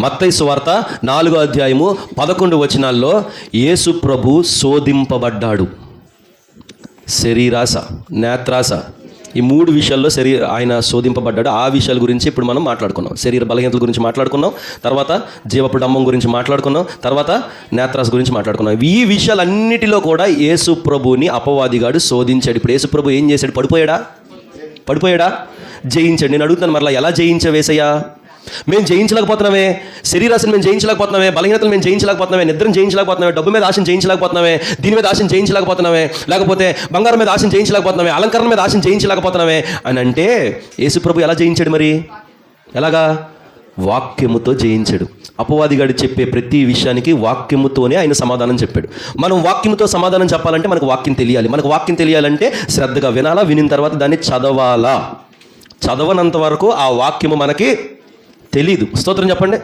మత్తైసు వార్త నాలుగో అధ్యాయము పదకొండు వచనాల్లో యేసు ప్రభు శోధింపబడ్డాడు. శరీరాశ నేత్రాశ. ఈ మూడు విషయాల్లో శరీర ఆయన శోధింపబడ్డాడు. ఆ విషయాల గురించి ఇప్పుడు మనం మాట్లాడుకున్నాం. శరీర బలహీనతల గురించి మాట్లాడుకున్నాం. తర్వాత జీవపు గురించి మాట్లాడుకున్నాం. తర్వాత నేత్రాస్ గురించి మాట్లాడుకున్నాం. ఈ విషయాలన్నిటిలో కూడా యేసు ప్రభుని అపవాదిగాడు శోధించాడు. ఇప్పుడు యేసు ప్రభు ఏం చేశాడు? పడిపోయాడా? పడిపోయాడా? జయించాడు. నేను అడుగుతాను మరలా ఎలా జయించవేసయ్యా మేము జయించలేకపోతున్నామే శరీరాశిని మేము జయించలేకపోతున్నామే బలహీనతలు మేము జయించలేకపోతున్నామే నిద్రను జయించలేకపోతున్నామే డబ్బు మీద ఆశను జయించలేకపోతున్నామే దీని మీద ఆశను జయించలేకపోతున్నామే లేకపోతే బంగారం మీద ఆశను జయించలేకపోతున్నామే అలంకరణ మీద ఆశను జయించలేకపోతున్నామే అని అంటే యేసుప్రభు ఎలా జయించాడు మరి? ఎలాగా? వాక్యముతో జయించాడు. అపవాదిగాడు చెప్పే ప్రతి విషయానికి వాక్యముతోనే ఆయన సమాధానం చెప్పాడు. మనం వాక్యముతో సమాధానం చెప్పాలంటే మనకు వాక్యం తెలియాలి. మనకు వాక్యం తెలియాలంటే శ్రద్ధగా వినాలా వినిన తర్వాత దాన్ని చదవాలా. చదవనంత వరకు ఆ వాక్యము మనకి తెలీదు. స్తోత్రం చెప్పండి.